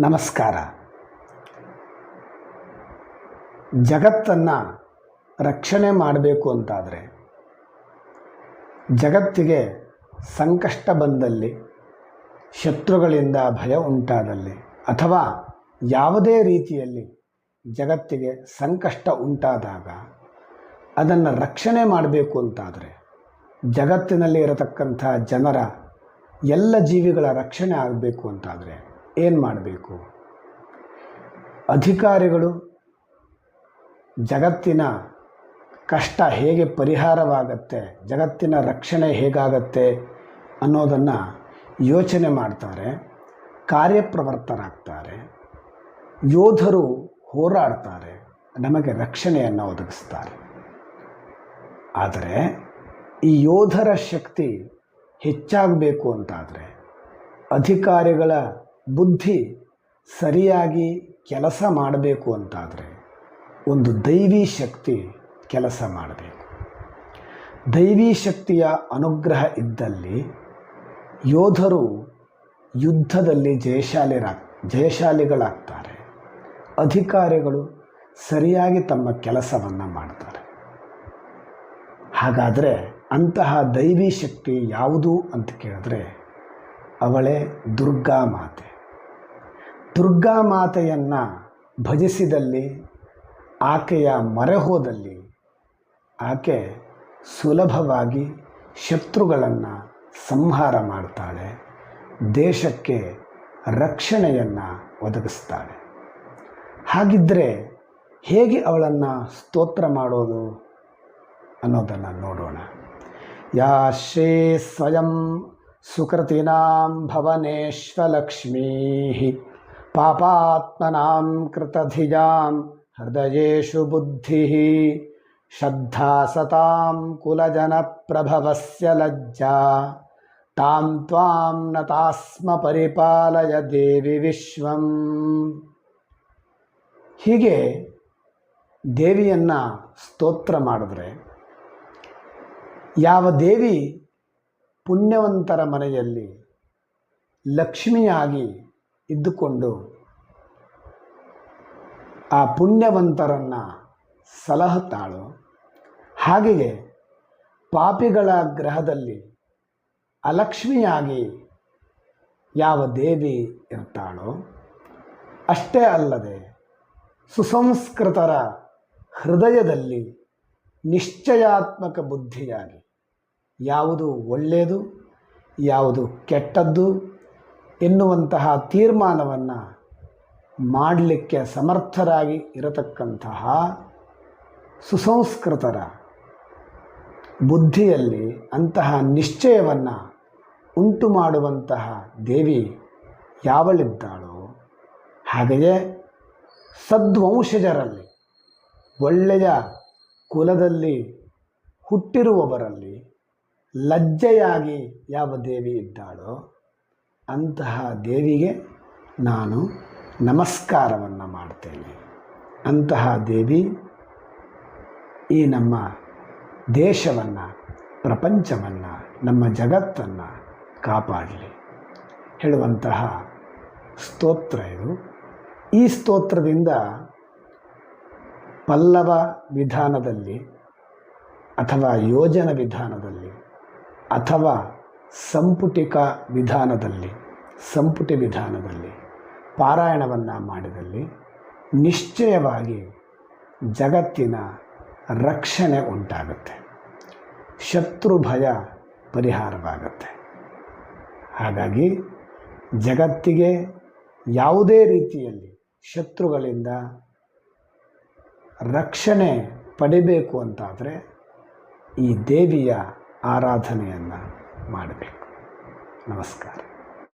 ನಮಸ್ಕಾರ. ಜಗತ್ತನ್ನು ರಕ್ಷಣೆ ಮಾಡಬೇಕು ಅಂತಾದರೆ ಜಗತ್ತಿಗೆ ಸಂಕಷ್ಟ ಬಂದಲ್ಲಿ, ಶತ್ರುಗಳಿಂದ ಭಯ ಉಂಟಾದಲ್ಲಿ ಅಥವಾ ಯಾವುದೇ ರೀತಿಯಲ್ಲಿ ಜಗತ್ತಿಗೆ ಸಂಕಷ್ಟ ಉಂಟಾದಾಗ ಅದನ್ನು ರಕ್ಷಣೆ ಮಾಡಬೇಕು ಅಂತಾದರೆ ಜಗತ್ತಿನಲ್ಲಿ ಇರತಕ್ಕಂಥ ಜನರ ಎಲ್ಲ ಜೀವಿಗಳ ರಕ್ಷಣೆ ಆಗಬೇಕು ಅಂತಾದರೆ ಏನು ಮಾಡಬೇಕು? ಅಧಿಕಾರಿಗಳು ಜಗತ್ತಿನ ಕಷ್ಟ ಹೇಗೆ ಪರಿಹಾರವಾಗತ್ತೆ, ಜಗತ್ತಿನ ರಕ್ಷಣೆ ಹೇಗಾಗತ್ತೆ ಅನ್ನೋದನ್ನು ಯೋಚನೆ ಮಾಡ್ತಾರೆ, ಕಾರ್ಯಪ್ರವರ್ತರಾಗ್ತಾರೆ, ಯೋಧರು ಹೋರಾಡ್ತಾರೆ, ನಮಗೆ ರಕ್ಷಣೆಯನ್ನು ಒದಗಿಸ್ತಾರೆ. ಆದರೆ ಈ ಯೋಧರ ಶಕ್ತಿ ಹೆಚ್ಚಾಗಬೇಕು ಅಂತಾದರೆ ಅಧಿಕಾರಿಗಳ ಬುದ್ಧಿ ಸರಿಯಾಗಿ ಕೆಲಸ ಮಾಡಬೇಕು ಅಂತಾದರೆ ಒಂದು ದೈವಿ ಶಕ್ತಿ ಕೆಲಸ ಮಾಡಬೇಕು. ದೈವಿ ಶಕ್ತಿಯ ಅನುಗ್ರಹ ಇದ್ದಲ್ಲಿ ಯೋಧರು ಯುದ್ಧದಲ್ಲಿ ಜಯಶಾಲಿರಾ ಜಯಶಾಲಿಗಳಾಗ್ತಾರೆ. ಅಧಿಕಾರಿಗಳು ಸರಿಯಾಗಿ ತಮ್ಮ ಕೆಲಸವನ್ನು ಮಾಡ್ತಾರೆ. ಹಾಗಾದರೆ ಅಂತಹ ದೈವಿ ಶಕ್ತಿ ಯಾವುದು ಅಂತ ಕೇಳಿದ್ರೆ ಅವಳೇ ದುರ್ಗಾ ಮಾತೆ. ದುರ್ಗಾ ಮಾತೆಯನ್ನು ಭಜಿಸಿದಲ್ಲಿ, ಆಕೆಯ ಮೊರೆ ಹೋದಲ್ಲಿ ಆಕೆ ಸುಲಭವಾಗಿ ಶತ್ರುಗಳನ್ನು ಸಂಹಾರ ಮಾಡ್ತಾಳೆ, ದೇಶಕ್ಕೆ ರಕ್ಷಣೆಯನ್ನು ಒದಗಿಸ್ತಾಳೆ. ಹಾಗಿದ್ದರೆ ಹೇಗೆ ಅವಳನ್ನು ಸ್ತೋತ್ರ ಮಾಡೋದು ಅನ್ನೋದನ್ನು ನೋಡೋಣ. ಯಾ ಶ್ರೀ ಸ್ವಯಂ ಸುಕೃತಿನಾಂ ಭವನೇಶ್ವಲಕ್ಷ್ಮೀ. ಪಾಪಾತ್ಮನಾಂ ಕೃತಧಿಜಾಂ ಹೃದಯೇಷು ಬುದ್ಧಿ ಶ್ರದ್ಧಾ ಸತಾಂ ಕುಲಜನಪ್ರಭವಸ್ಯ ಲಜ್ಜಾ ತಾಂ ತ್ವಾಂ ನತಾಸ್ಮ ಪರಿಪಾಲಯ ದೇವಿ ವಿಶ್ವಂ. ಹೀಗೆ ದೇವಿಯನ್ನು ಸ್ತೋತ್ರ ಮಾಡಿದ್ರೆ ಯಾವ ದೇವಿ ಪುಣ್ಯವಂತರ ಮನೆಯಲ್ಲಿ ಲಕ್ಷ್ಮಿಯಾಗಿ ಇದ್ದುಕೊಂಡು ಆ ಪುಣ್ಯವಂತರನ್ನು ಸಲಹುತ್ತಾಳೋ ಹಾಗೆಯೇ ಪಾಪಿಗಳ ಗ್ರಹದಲ್ಲಿ ಅಲಕ್ಷ್ಮಿಯಾಗಿ ಯಾವ ದೇವಿ ಇರ್ತಾಳೋ, ಅಷ್ಟೇ ಅಲ್ಲದೆ ಸುಸಂಸ್ಕೃತರ ಹೃದಯದಲ್ಲಿ ನಿಶ್ಚಯಾತ್ಮಕ ಬುದ್ಧಿಯಾಗಿ ಯಾವುದು ಒಳ್ಳೆಯದು, ಯಾವುದು ಕೆಟ್ಟದ್ದು ಎನ್ನುವಂತಹ ತೀರ್ಮಾನವನ್ನು ಮಾಡಲಿಕ್ಕೆ ಸಮರ್ಥರಾಗಿ ಇರತಕ್ಕಂತಹ ಸುಸಂಸ್ಕೃತರ ಬುದ್ಧಿಯಲ್ಲಿ ಅಂತಹ ನಿಶ್ಚಯವನ್ನು ಉಂಟು ಮಾಡುವಂತಹ ದೇವಿ ಯಾವಳಿದ್ದಾಳೋ ಹಾಗೆಯೇ ಸದ್ವಂಶಜರಲ್ಲಿ, ಒಳ್ಳೆಯ ಕುಲದಲ್ಲಿ ಹುಟ್ಟಿರುವವರಲ್ಲಿ ಲಜ್ಜೆಯಾಗಿ ಯಾವ ದೇವಿ ಇದ್ದಾಳೋ ಅಂತಹ ದೇವಿಗೆ ನಾನು ನಮಸ್ಕಾರವನ್ನು ಮಾಡ್ತೇನೆ. ಅಂತಹ ದೇವಿ ಈ ನಮ್ಮ ದೇಶವನ್ನು, ಪ್ರಪಂಚವನ್ನು, ನಮ್ಮ ಜಗತ್ತನ್ನು ಕಾಪಾಡಲಿ. ಹೇಳುವಂತಹ ಸ್ತೋತ್ರ ಇದು. ಈ ಸ್ತೋತ್ರದಿಂದ ಪಲ್ಲವ ವಿಧಾನದಲ್ಲಿ ಅಥವಾ ಯೋಜನ ವಿಧಾನದಲ್ಲಿ ಅಥವಾ ಸಂಪುಟಿಕ ವಿಧಾನದಲ್ಲಿ, ಸಂಪುಟಿ ವಿಧಾನದಲ್ಲಿ ಪಾರಾಯಣವನ್ನು ಮಾಡಿದಲ್ಲಿ ನಿಶ್ಚಯವಾಗಿ ಜಗತ್ತಿನ ರಕ್ಷಣೆ ಉಂಟಾಗುತ್ತೆ. ಶತ್ರು ಭಯ ಪರಿಹಾರವಾಗುತ್ತೆ. ಹಾಗಾಗಿ ಜಗತ್ತಿಗೆ ಯಾವುದೇ ರೀತಿಯಲ್ಲಿ ಶತ್ರುಗಳಿಂದ ರಕ್ಷಣೆ ಪಡಿಬೇಕು ಅಂತಾದರೆ ಈ ದೇವಿಯ ಆರಾಧನೆಯನ್ನು ಮಾಡಬೇಕು. ನಮಸ್ಕಾರ.